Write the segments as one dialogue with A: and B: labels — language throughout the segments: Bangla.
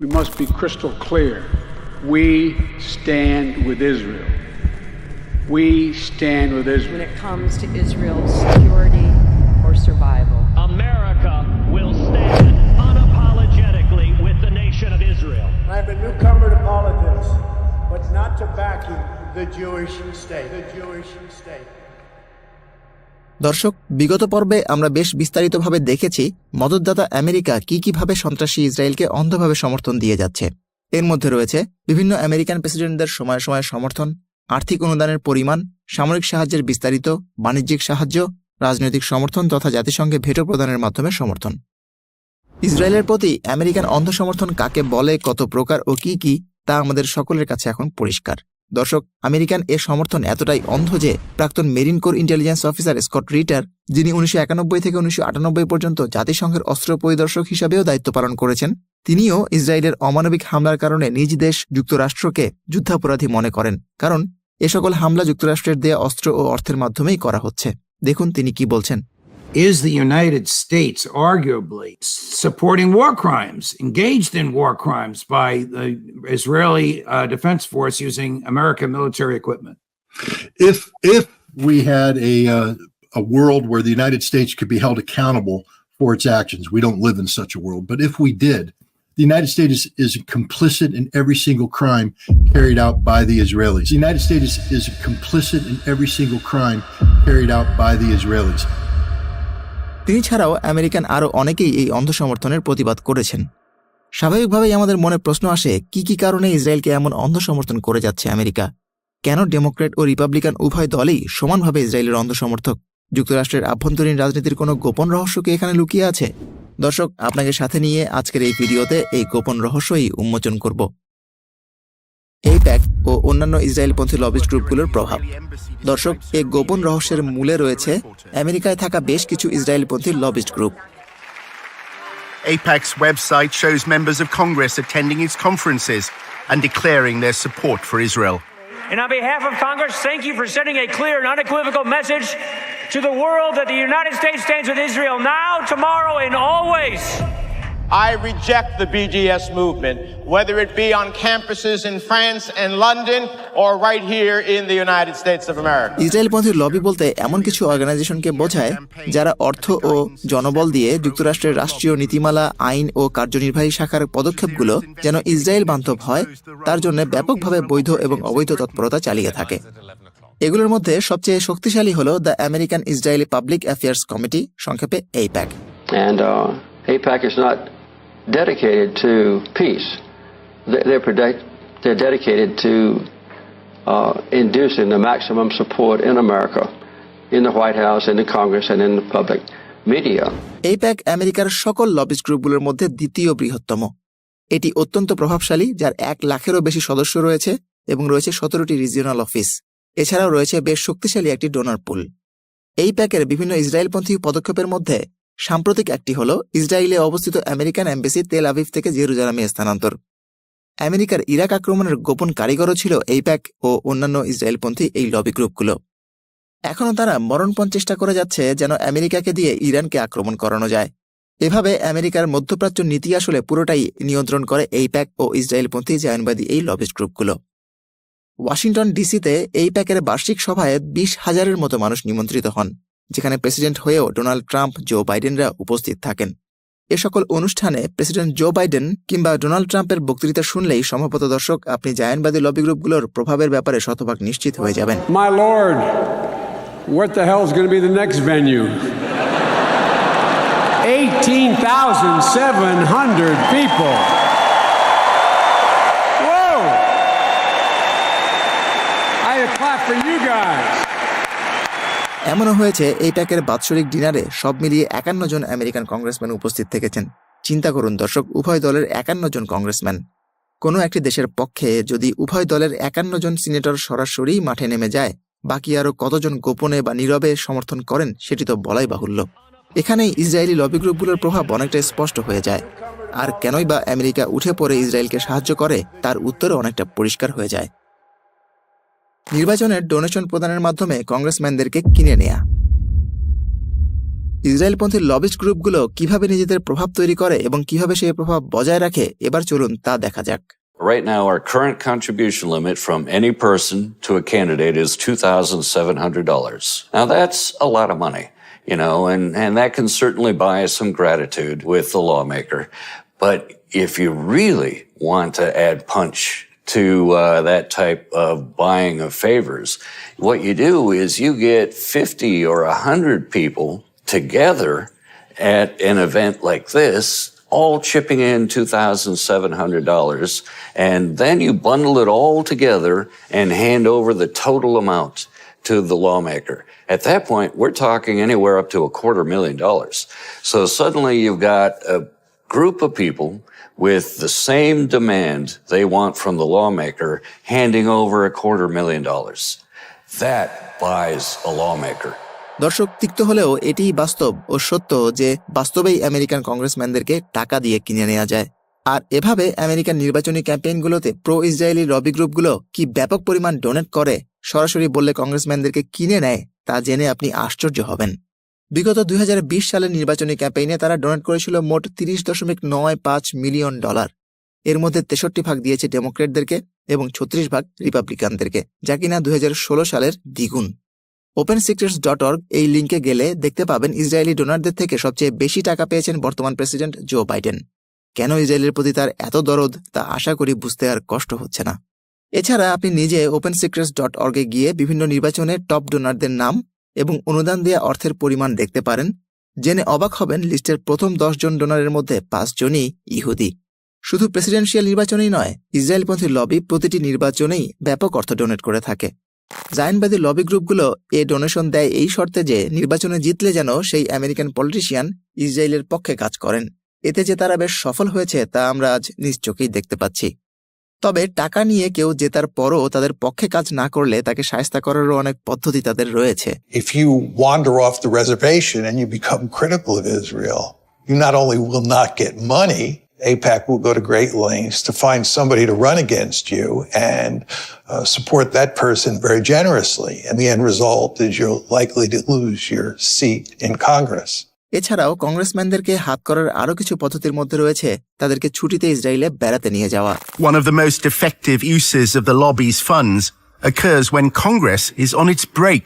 A: We must be crystal clear. We stand with Israel. We stand with Israel.
B: when it comes to Israel's security or survival.
C: America will stand unapologetically with the nation of Israel.
D: I'm a newcomer to politics, but not to backing the Jewish state. The Jewish state.
E: দর্শক, বিগত পর্বে আমরা বেশ বিস্তারিতভাবে দেখেছি মদতদাতা আমেরিকা কি কীভাবে সন্ত্রাসী ইসরায়েলকে অন্ধভাবে সমর্থন দিয়ে যাচ্ছে। এর মধ্যে রয়েছে বিভিন্ন আমেরিকান প্রেসিডেন্টদের সময় সময় সমর্থন, আর্থিক অনুদানের পরিমাণ, সামরিক সাহায্যের বিস্তারিত, বাণিজ্যিক সাহায্য, রাজনৈতিক সমর্থন তথা জাতিসংঘে ভেটো প্রদানের মাধ্যমে সমর্থন। ইসরায়েলের প্রতি আমেরিকান অন্ধ সমর্থন কাকে বলে, কত প্রকার ও কি কি, তা আমাদের সকলের কাছে এখন পরিষ্কার। দর্শক, আমেরিকান এ সমর্থন এতটাই অন্ধ যে প্রাক্তন marine corps intelligence officer Scott Ritter, যিনি উনিশশো একানব্বই থেকে উনিশশো আটানব্বই পর্যন্ত জাতিসংঘের অস্ত্র পরিদর্শক হিসাবেও দায়িত্ব পালন করেছেন, তিনিও ইসরায়েলের অমানবিক হামলার কারণে নিজ দেশ যুক্তরাষ্ট্রকে যুদ্ধাপরাধী মনে করেন, কারণ এ সকল হামলা যুক্তরাষ্ট্রের দেয়া অস্ত্র ও অর্থের মাধ্যমেই করা হচ্ছে। দেখুন তিনি কি বলছেন।
F: Is the United States arguably supporting war crimes, engaged in war crimes by the Israeli uh, Defense Force using American military equipment?
G: if if we had a uh, a world where the United States could be held accountable for its actions, we don't live in such a world. But if we did, the United States is, is complicit in every single crime carried out by the Israelis. The United States is, is complicit in every single crime carried out by the Israelis.
E: তিনি ছাড়াও আমেরিকান আরও অনেকেই এই অন্ধ সমর্থনের প্রতিবাদ করেছেন। স্বাভাবিকভাবেই আমাদের মনে প্রশ্ন আসে, কি কি কারণে ইসরায়েলকে এমন অন্ধ সমর্থন করে যাচ্ছে আমেরিকা? কেন ডেমোক্রেট ও রিপাবলিকান উভয় দলই সমানভাবে ইসরায়েলের অন্ধ সমর্থক যুক্তরাষ্ট্রের আভ্যন্তরীণ রাজনীতির কোনো গোপন রহস্য কি এখানে লুকিয়ে আছে? দর্শক, আপনাকে সাথে নিয়ে আজকের এই ভিডিওতে এই গোপন রহস্যই উন্মোচন করব। এই প্যাক ও অন্যান্য ইসরায়েলপন্থী লবিস্ট গ্রুপগুলোর প্রভাব দর্শক এই গোপন রহস্যের মূলে রয়েছে আমেরিকায় থাকা বেশ কিছু ইসরায়েলপন্থী lobbyist group
H: APAC's website shows members of Congress attending its conferences and declaring their support for Israel.
C: And on behalf of Congress, thank you for sending a clear and unequivocal message to the world that the United States stands with Israel now, tomorrow, and always.
I: I reject the BDS movement, whether it be on campuses in France and London or right here in the United States of America.
E: ইসরায়েলপন্থী লবি বলতে এমন কিছু অর্গানাইজেশনকে বোঝায় যারা অর্থ ও জনবল দিয়ে যুক্তরাষ্ট্রের রাষ্ট্রীয় নীতিমালা আইন ও কার্যনির্বাহী শাখার পদক্ষেপগুলো যেন ইসরায়েল বান্ধব হয় তার জন্য ব্যাপকভাবে বৈধ এবং অবৈধ তৎপরতা চালিয়ে থাকে এগুলোর মধ্যে সবচেয়ে শক্তিশালী হল the American Israeli public affairs committee সংক্ষেপে AIPAC
J: And uh, APAC is not dedicated to peace. They're, predict- they're dedicated to uh, inducing the maximum support in America, in the White House, in the Congress, and in the public media.
E: এইপ্যাক আমেরিকার সকল লবিস্ট গ্রুপগুলোর মধ্যে দ্বিতীয় বৃহত্তম এটি অত্যন্ত প্রভাবশালী যার এক লাখেরও বেশি সদস্য রয়েছে এবং রয়েছে সতেরোটি রিজিওনাল অফিস এছাড়াও রয়েছে বেশ শক্তিশালী একটি ডোনার পুল এই প্যাকের বিভিন্ন ইসরায়েলপন্থী পদক্ষেপের মধ্যে সাম্প্রতিক একটি হল ইসরায়েলে অবস্থিত আমেরিকান এম্বাসি তেল আভিভ থেকে জেরুজালামে স্থানান্তর। আমেরিকার ইরাক আক্রমণের গোপন কারিগরও ছিল এই প্যাক ও অন্যান্য ইসরায়েলপন্থী এই লবি গ্রুপগুলো। এখনও তারা মরণপণ চেষ্টা করে যাচ্ছে যেন আমেরিকাকে দিয়ে ইরানকে আক্রমণ করানো যায়। এভাবে আমেরিকার মধ্যপ্রাচ্য নীতি আসলে পুরোটাই নিয়ন্ত্রণ করে এই প্যাক ও ইসরায়েলপন্থী জায়নবাদী এই লবিস্ট গ্রুপগুলো। ওয়াশিংটন ডিসিতে এই প্যাকের বার্ষিক সভায় বিশ হাজারের মতো মানুষ নিমন্ত্রিত হন। যেখানে প্রেসিডেন্ট হয়েও ডোনাল্ড ট্রাম্প জো বাইডেনরা উপস্থিত থাকেন এ সকল অনুষ্ঠানে প্রেসিডেন্ট জো বাইডেন কিংবা ডোনাল্ড ট্রাম্পের বক্তৃতা শুনলেই সম্ভবত দর্শক আপনি জায়ানবাদী লবি গ্রুপগুলোর প্রভাবের ব্যাপারে শতভাগ নিশ্চিত হয়ে যাবেন
A: My Lord, what the hell is going to be the next venue? 18,700 people. Whoa! To clap.
E: এমনও হয়েছে, এই প্যাকের বাৎসরিক ডিনারে সব মিলিয়ে একান্ন জন আমেরিকান কংগ্রেসম্যান উপস্থিত থেকেছেন। চিন্তা করুন দর্শক, উভয় দলের একান্ন জন কংগ্রেসম্যান। কোনো একটি দেশের পক্ষে যদি উভয় দলের একান্ন জন সিনেটর সরাসরি মাঠে নেমে যায়, বাকি আরও কতজন গোপনে বা নীরবে সমর্থন করেন সেটি তো বলাই বাহুল্য। এখানেই ইসরায়েলি লবি গ্রুপগুলোর প্রভাব অনেকটা স্পষ্ট হয়ে যায়। আর কেনই বা আমেরিকা উঠে পড়ে ইসরায়েলকে সাহায্য করে, তার উত্তরও অনেকটা পরিষ্কার হয়ে যায়। নির্বাচনের ডোনেশন প্রদানের মাধ্যমে কংগ্রেসম্যানদেরকে কিনে নেয়া ইসরায়েলপন্থী লবিস্ট গ্রুপগুলো কীভাবে নিজেদের প্রভাব তৈরি করে এবং কীভাবে সেই প্রভাব বজায় রাখে এবার চলুন তা দেখা যাক
K: Right now, our current contribution limit from any person to a candidate is $2,700. Now, that's a lot of money, you know, and, and that can certainly buy some gratitude with the lawmaker. But if you really want to add punch to uh, that type of buying of favors, what you do is you get 50 or 100 people together at an event like this all chipping in $2,700, and then you bundle it all together and hand over the total amount to the lawmaker. At that point, we're talking anywhere up to a quarter million dollars. So suddenly you've got a group of people with the same demand they want from the lawmaker handing over a quarter million dollars. That buys a lawmaker.
E: দর্শক, তিক্ত হলেও এটিই বাস্তব ও সত্য যে বাস্তবেই আমেরিকান কংগ্রেসম্যানদেরকে টাকা দিয়ে কিনে নেওয়া যায় আর এভাবে আমেরিকান নির্বাচনী ক্যাম্পেইনগুলোতে প্রো ইসরায়েলি লবি গ্রুপগুলো কি ব্যাপক পরিমাণ ডোনেট করে, সরাসরি বললে কংগ্রেসম্যানদেরকে কিনে নেয়, তা জেনে আপনি আশ্চর্য হবেন বিগত দুই হাজার বিশ সালের নির্বাচনী ক্যাম্পেইনে তারা ডোনেট করেছিল মোট তিরিশ দশমিক নয় পাঁচ মিলিয়ন ডলার। এর মধ্যে তেষট্টি ভাগ দিয়েছে ডেমোক্রেটদেরকে এবং ছত্রিশ ভাগ রিপাবলিকানদেরকে, যা কিনা দুই হাজার ষোলো সালের দ্বিগুণ। ওপেন সিক্রেটস ডট অর্গ এই লিঙ্কে গেলে দেখতে পাবেন ইসরায়েলি ডোনারদের থেকে সবচেয়ে বেশি টাকা পেয়েছেন বর্তমান প্রেসিডেন্ট জো বাইডেন। কেন ইসরায়েলের প্রতি তার এত দরদ, তা আশা করি বুঝতে আর কষ্ট হচ্ছে না। এছাড়া আপনি নিজে ওপেন সিক্রেটস ডট অর্গে গিয়ে বিভিন্ন নির্বাচনে টপ ডোনারদের নাম এবং অনুদান দেওয়া অর্থের পরিমাণ দেখতে পারেন। জেনে অবাক হবেন লিস্টের প্রথম দশ জন ডোনারের মধ্যে পাঁচজনই ইহুদি। শুধু প্রেসিডেন্সিয়াল নির্বাচনেই নয়, ইসরায়েলপন্থী লবি প্রতিটি নির্বাচনেই ব্যাপক অর্থ ডোনেট করে থাকে। জায়নবাদী লবি গ্রুপগুলো এ ডোনেশন দেয় এই শর্তে যে, নির্বাচনে জিতলে যেন সেই আমেরিকান পলিটিশিয়ান ইসরায়েলের পক্ষে কাজ করেন। এতে যে তারা বেশ সফল হয়েছে তা আমরা আজ নিজ চোখেই দেখতে পাচ্ছি। তবে টাকা নিয়ে কেউ জেতার পরও তাদের পক্ষে কাজ না করলে তাকে সায়স্তা করারও অনেক পদ্ধতি তাদের রয়েছে
L: If you wander off the reservation and you become critical of Israel, you not only will not get money, APAC will go to great lengths to find somebody to run against you and uh, support that person very generously. And the end result is you're likely to lose your seat in Congress.
E: এছাড়াও কংগ্রেসম্যানদেরকে হাত করার আরও কিছু পদ্ধতির মধ্যে রয়েছে তাদেরকে ছুটিতে ইসরায়েলে বেড়াতে নিয়ে যাওয়া
H: One of the most effective uses of the lobby's funds occurs when Congress is on its break.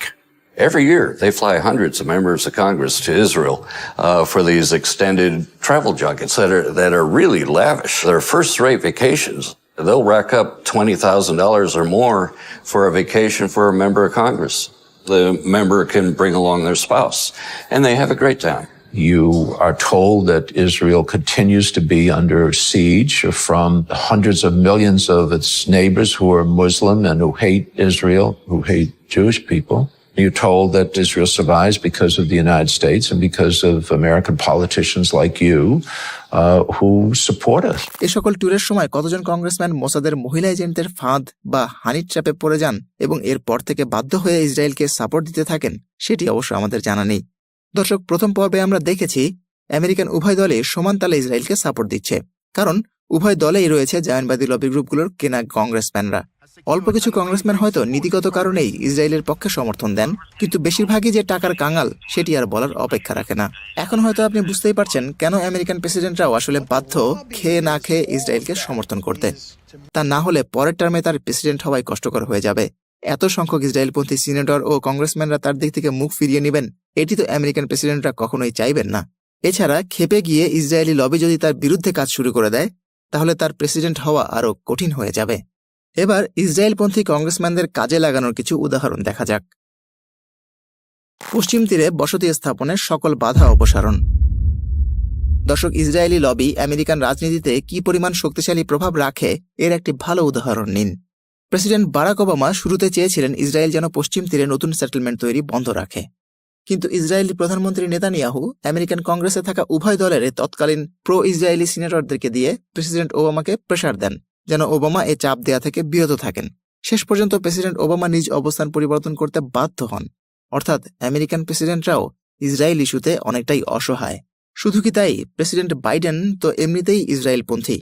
K: Every year, they fly hundreds of members of Congress to Israel uh, for these extended travel junkets that are that are really lavish. They're first-rate vacations. They'll rack up twenty thousand dollars or more for a vacation for a member of Congress. The member can bring along their spouse, and they have a great time.
M: You are told that Israel continues to be under siege from hundreds of millions of its neighbors who are Muslim and who hate Israel, who hate Jewish people. You're told that Israel survives because of the United States and because of American politicians like you uh, who support us.
E: এ সকল ট্যুরের সময় কতজন কংগ্রেসম্যান মোসাদের মহিলা এজেন্টদের ফাঁদ বা হানির ট্র্যাপে পড়ে যান এবং এরপর থেকে বাধ্য হয়ে ইসরায়েলকে সাপোর্ট দিতে থাকেন সেটি অবশ্য আমাদের জানা নেই দর্শক, প্রথম পর্বে আমরা দেখেছি আমেরিকান উভয় দলে সমান তালে ইসরায়েলকে সাপোর্ট দিচ্ছে। কারণ উভয় দলেই রয়েছে জায়নবাদী লবি গ্রুপগুলোর কেনা কংগ্রেসম্যানরা অল্প কিছু কংগ্রেসম্যান হয়তো নীতিগত কারণেই ইসরায়েলের পক্ষে সমর্থন দেন, কিন্তু বেশিরভাগই যে টাকার কাঙাল, সেটি আর বলার অপেক্ষা রাখে না। এখন হয়তো আপনি বুঝতেই পারছেন কেন আমেরিকান প্রেসিডেন্টরাও আসলে বাধ্য খেয়ে না খেয়ে ইসরায়েলকে সমর্থন করতে। তা না হলে পরের টার্মে তার প্রেসিডেন্ট হওয়াই কষ্টকর হয়ে যাবে। এত সংখ্যক ইসরায়েলপন্থী সিনেটর ও কংগ্রেসম্যানরা তার দিক থেকে মুখ ফিরিয়ে নেবেন, এটি তো আমেরিকান প্রেসিডেন্টরা কখনোই চাইবেন না। এছাড়া খেপে গিয়ে ইসরায়েলি লবি যদি তার বিরুদ্ধে কাজ শুরু করে দেয়, তাহলে তার প্রেসিডেন্ট হওয়া আরও কঠিন হয়ে যাবে। এবার ইসরায়েলপন্থী কংগ্রেসম্যানদের কাজে লাগানোর কিছু উদাহরণ দেখা যাক। পশ্চিম তীরে বসতি স্থাপনের সকল বাধা অপসারণ। দর্শক, ইসরায়েলি লবি আমেরিকান রাজনীতিতে কি পরিমাণ শক্তিশালী প্রভাব রাখে, এর একটি ভালো উদাহরণ নিন। প্রেসিডেন্ট বারাক ওবামা শুরুতে চেয়েছিলেন ইসরায়েল যেন পশ্চিম তীরে নতুন সেটেলমেন্ট তৈরি বন্ধ রাখে। কিন্তু ইসরায়েলি প্রধানমন্ত্রী নেতানিয়াহু আমেরিকান কংগ্রেসে থাকা উভয় দলের তৎকালীন প্রো ইসরায়েলি সিনেটরদেরকে দিয়ে প্রেসিডেন্ট ওবামাকে প্রেশার দেন, যেন ওবামা এ চাপ দেয়া থেকে বিরত থাকেন। শেষ পর্যন্ত প্রেসিডেন্ট ওবামা নিজ অবস্থান পরিবর্তন করতে বাধ্য হন। অর্থাৎ আমেরিকান প্রেসিডেন্টরাও ইসরায়েল ইস্যুতে অনেকটাই অসহায়। শুধু কি তাই? প্রেসিডেন্ট বাইডেন তো এমনিতেই ইসরায়েলপন্থী।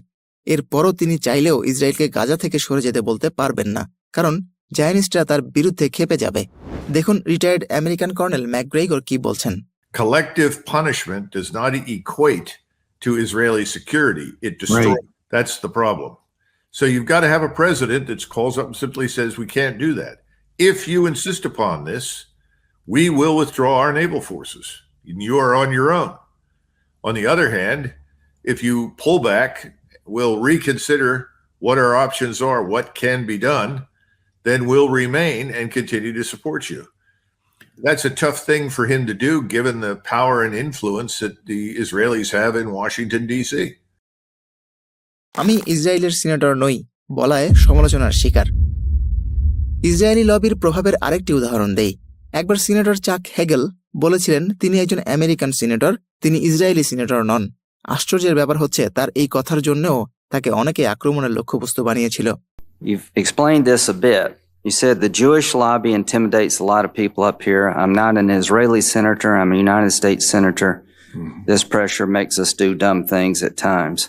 E: এরপরও তিনি চাইলেও ইসরায়েলকে গাজা থেকে সরে যেতে বলতে পারবেন না কারণ জায়নিস্টরা তার বিরুদ্ধে খেপে যাবে দেখুন রিটায়ার্ড আমেরিকান কর্নেল ম্যাকগ্রেগর কি বলছেন
N: collective punishment does not equate to Israeli security. It destroys.
F: Right.
N: That's the problem. So you've got to have a president that calls up and simply says, we can't do that. If you insist upon this, we will withdraw our naval forces. And you are on your own. On the other hand, if you pull back, we'll reconsider what our options are, what can be done, then we'll remain and continue to support you. That's a tough thing for him to do given the power and influence that the Israelis have in Washington, D.C.
E: আমি ইসরায়েলের সিনেটর নই বলায় সমালোচনার শিকার ইসরায়েলি লবির প্রভাবের আরেকটি উদাহরণ দেই একবার সিনেটর চাক হেগেল বলেছিলেন তিনি একজন আমেরিকান সিনেটর তিনি ইসরায়েলি সিনেটর নন আশ্চর্যের ব্যাপার হচ্ছে তার এই কথার জন্যও তাকে অনেকে আক্রমণের লক্ষ্যবস্তু বানিয়েছিল
O: You've explained this a bit. You said the Jewish lobby intimidates a lot of people up here. I'm not an Israeli senator. I'm a United States senator. This pressure makes us do dumb things at times.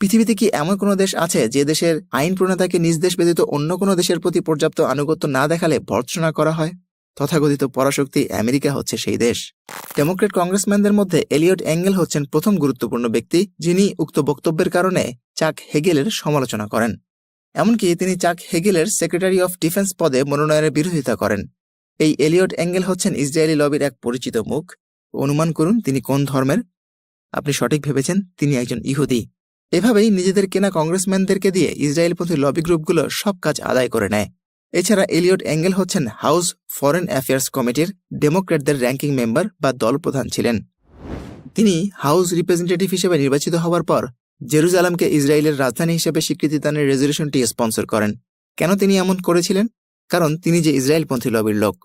E: পৃথিবীতে কি এমন কোনো দেশ আছে যে দেশের আইন প্রণেতাকে নিজ দেশ ব্যতীত অন্য কোনো দেশের প্রতি পর্যাপ্ত আনুগত্য না দেখালে ভর্ৎসনা করা হয় তথাকথিত পরাশক্তি আমেরিকা হচ্ছে সেই দেশ। ডেমোক্রেট কংগ্রেসম্যানদের মধ্যে এলিয়ট অ্যাঙ্গেল হচ্ছেন প্রথম গুরুত্বপূর্ণ ব্যক্তি, যিনি উক্ত বক্তব্যের কারণে চাক হেগেলের সমালোচনা করেন। এমনকি তিনি চাক হেগেলের সেক্রেটারি অফ ডিফেন্স পদে মনোনয়নের বিরোধিতা করেন। এই এলিয়ট অ্যাঙ্গেল হচ্ছেন ইসরায়েলি লবির এক পরিচিত মুখ। অনুমান করুন তিনি কোন ধর্মের। আপনি সঠিক ভেবেছেন, তিনি একজন ইহুদি। এভাবেই নিজেদের কেনা কংগ্রেসম্যানদেরকে দিয়ে ইসরায়েলপন্থী লবি গ্রুপগুলো সব কাজ আদায় করে নেয়। এছাড়া এলিয়ট অ্যাঙ্গেল হচ্ছেন হাউস ফরেন অ্যাফেয়ার্স কমিটির ডেমোক্র্যাটদের র্যাঙ্কিং মেম্বার বা দলপ্রধান ছিলেন। তিনি হাউস রিপ্রেজেন্টেটিভ হিসেবে নির্বাচিত হওয়ার পর জেরুজালামকে ইসরায়েলের রাজধানী হিসেবে স্বীকৃতি দানের রেজলিউশনটি স্পন্সর করেন। কেন তিনি এমন করেছিলেন? কারণ তিনি যে ইসরায়েলপন্থী লবির লোক।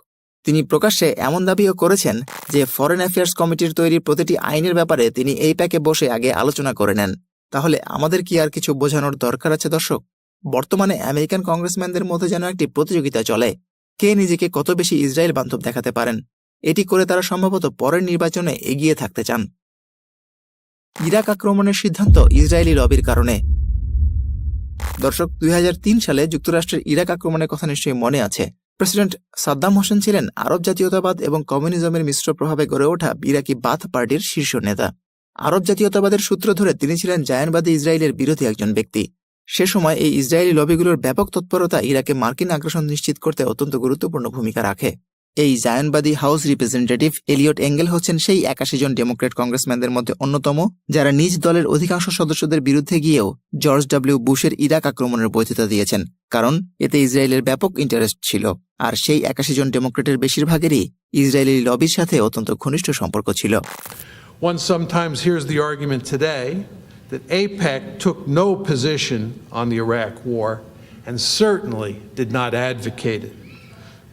E: তিনি প্রকাশ্যে এমন দাবিও করেছেন যে ফরেন অ্যাফেয়ার্স কমিটির তৈরি প্রতিটি আইনের ব্যাপারে তিনি এই প্যাকে বসে আগে আলোচনা করে নেন। তাহলে আমাদের কি আর কিছু বোঝানোর দরকার আছে দর্শক? বর্তমানে আমেরিকান কংগ্রেসম্যানদের মধ্যে যেন একটি প্রতিযোগিতা চলে। কে নিজেকে কত বেশি ইসরায়েল বান্ধব দেখাতে পারেন? এটি করে তারা সম্ভবত পরের নির্বাচনে এগিয়ে থাকতে চান। ইরাক আক্রমণের সিদ্ধান্ত ইসরায়েলি লবির কারণে। দর্শক, দুই হাজার তিন সালে যুক্তরাষ্ট্রের ইরাক আক্রমণের কথা নিশ্চয়ই মনে আছে। প্রেসিডেন্ট সাদ্দাম হোসেন ছিলেন আরব জাতীয়তাবাদ এবং কমিউনিজমের মিশ্র প্রভাবে গড়ে ওঠা ইরাকি বাথ পার্টির শীর্ষ নেতা। আরব জাতীয়তাবাদের সূত্র ধরে তিনি ছিলেন জায়ানবাদী ইসরায়েলের বিরোধী একজন ব্যক্তি। সে সময় এই ইসরায়েলি লবিগুলোর ব্যাপক তৎপরতা ইরাকে মার্কিন আগ্রাসন নিশ্চিত করতে অত্যন্ত গুরুত্বপূর্ণ ভূমিকা রাখে। এই জায়ানবাদী হাউস রিপ্রেজেন্টেটিভ এলিয়ট এঙ্গেল হচ্ছেন সেই একাশি জন ডেমোক্রেট কংগ্রেসম্যানদের মধ্যে অন্যতম, যারা নিজ দলের অধিকাংশ সদস্যদের বিরুদ্ধে গিয়েও জর্জ ডব্লিউ বুশের ইরাক আক্রমণের বৈধতা দিয়েছেন, কারণ এতে ইসরায়েলের ব্যাপক ইন্টারেস্ট ছিল, আর সেই একাশি জন ডেমোক্রেটের বেশিরভাগেরই ইসরায়েলি লবির সাথে অত্যন্ত ঘনিষ্ঠ সম্পর্ক ছিল।
P: One sometimes hears the argument today that APEC took no position on the Iraq war and certainly did not advocate it.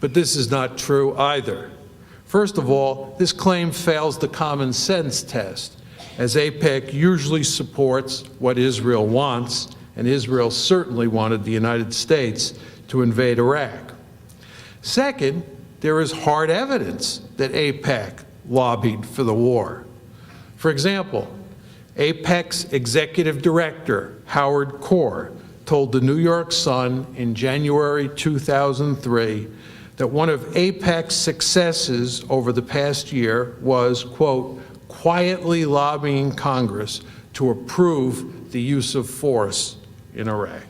P: But this is not true either. First of all, this claim fails the common sense test, as APEC usually supports what Israel wants, and Israel certainly wanted the United States to invade Iraq. Second, there is hard evidence that APEC lobbied for the war. For example, APEC's executive director, Howard Core, told the New York Sun in January 2003 that one of APEC's successes over the past year was, quote, quietly lobbying Congress to approve the use of force in Iraq.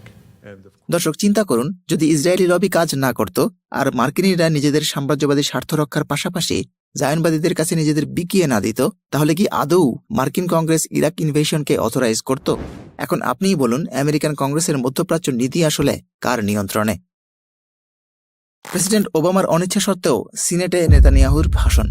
E: দর্শক চিন্তা করুন যদি ইসরায়েলি লবি কাজ না করত আর মার্কিনীরা নিজেদের সাম্রাজ্যবাদী স্বার্থ রক্ষার পাশাপাশি জায়নবাদীদের কাছে নিজেদের বিকিয়ে না দিত, তাহলে কি আদৌ মার্কিন কংগ্রেস ইরাক ইনভেশনকে অথরাইজ করত? এখন আপনিই বলুন, আমেরিকান কংগ্রেসের মধ্যপ্রাচ্য নীতি আসলে কার নিয়ন্ত্রণে? প্রেসিডেন্ট ওবামার অনিচ্ছা সত্ত্বেও সিনেটে নেতানিয়াহুর ভাষণ।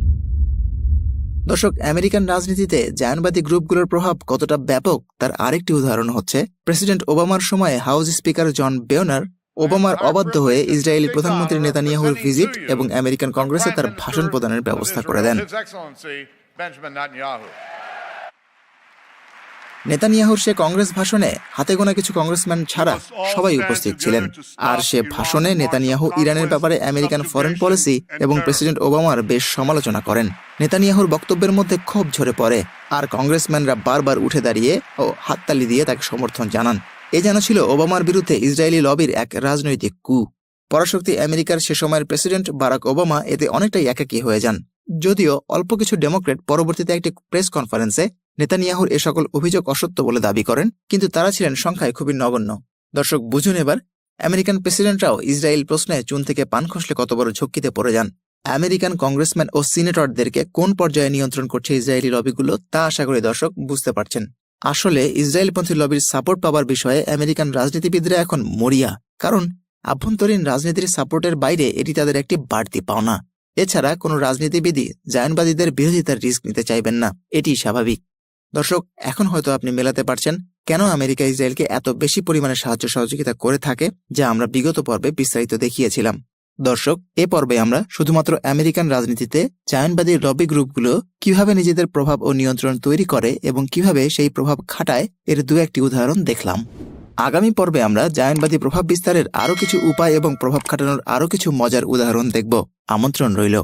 E: দর্শক, আমেরিকান রাজনীতিতে জায়নবাদী গ্রুপগুলোর প্রভাব কতটা ব্যাপক, তার আরেকটি উদাহরণ হচ্ছে, প্রেসিডেন্ট ওবামার সময়ে হাউস স্পিকার জন বেওনার ওবামার অবাধ্য হয়ে ইসরায়েলি প্রধানমন্ত্রী নেতানিয়াহুর ভিজিট এবং আমেরিকান কংগ্রেসে তার ভাষণ প্রদানের ব্যবস্থা করে দেন। নেতানিয়াহুর সে কংগ্রেস ভাষণে হাতে গোনা কিছু কংগ্রেসম্যান ছাড়া সবাই উপস্থিত ছিলেন। আর সে ভাষণে নেতানিয়াহু ইরানের ব্যাপারে আমেরিকান ফরেন পলিসি এবং প্রেসিডেন্ট ওবামার বেশ সমালোচনা করেন। নেতানিয়াহুর বক্তব্যের মধ্যে ক্ষোভ ঝরে পড়ে। আর কংগ্রেসম্যানরা বারবার উঠে দাঁড়িয়ে ও হাততালি দিয়ে তাকে সমর্থন জানান। এ যেন ছিল ওবামার বিরুদ্ধে ইসরায়েলি লবির এক রাজনৈতিক কু পরাশক্তি আমেরিকার সে সময়ের প্রেসিডেন্ট বারাক ওবামা এতে অনেকটাই একাকী হয়ে যান। যদিও অল্প কিছু ডেমোক্রেট পরবর্তীতে একটি প্রেস কনফারেন্সে নেতানিয়াহুর এ সকল অভিযোগ অসত্য বলে দাবি করেন, কিন্তু তারা ছিলেন সংখ্যায় খুবই নগণ্য। দর্শক, বুঝুন এবার, আমেরিকান প্রেসিডেন্টরাও ইসরায়েল প্রশ্নে চুন থেকে পান খসলে কত বড় ঝক্কিতে পড়ে যান। আমেরিকান কংগ্রেসম্যান ও সিনেটরদেরকে কোন পর্যায়ে নিয়ন্ত্রণ করছে ইসরায়েলি লবিগুলো তা আশা করি দর্শক বুঝতে পারছেন। আসলে ইসরায়েলপন্থী লবির সাপোর্ট পাওয়ার বিষয়ে আমেরিকান রাজনীতিবিদরা এখন মরিয়া, কারণ আভ্যন্তরীণ রাজনীতির সাপোর্টের বাইরে এটি তাদের একটি বাড়তি পাওনা। এছাড়া কোনো রাজনীতিবিদই জায়নবাদীদের বিরোধিতার রিস্ক নিতে চাইবেন না, এটি স্বাভাবিক। দর্শক, এখন হয়তো আপনি মেলাতে পারছেন, কেন আমেরিকা ইসরায়েলকে এত বেশি পরিমাণে সাহায্য সহযোগিতা করে থাকে, যা আমরা বিগত পর্বে বিস্তারিত দেখিয়েছিলাম। দর্শক, এ পর্বে আমরা শুধুমাত্র আমেরিকান রাজনীতিতে চায়নবাদী লবি গ্রুপগুলো কীভাবে নিজেদের প্রভাব ও নিয়ন্ত্রণ তৈরি করে এবং কীভাবে সেই প্রভাব খাটায়, এর দু একটি উদাহরণ দেখলাম। আগামী পর্বে আমরা জায়নবাদী প্রভাব বিস্তারের আরও কিছু উপায় এবং প্রভাব খাটানোর আরও কিছু মজার উদাহরণ দেখব। আমন্ত্রণ রইল।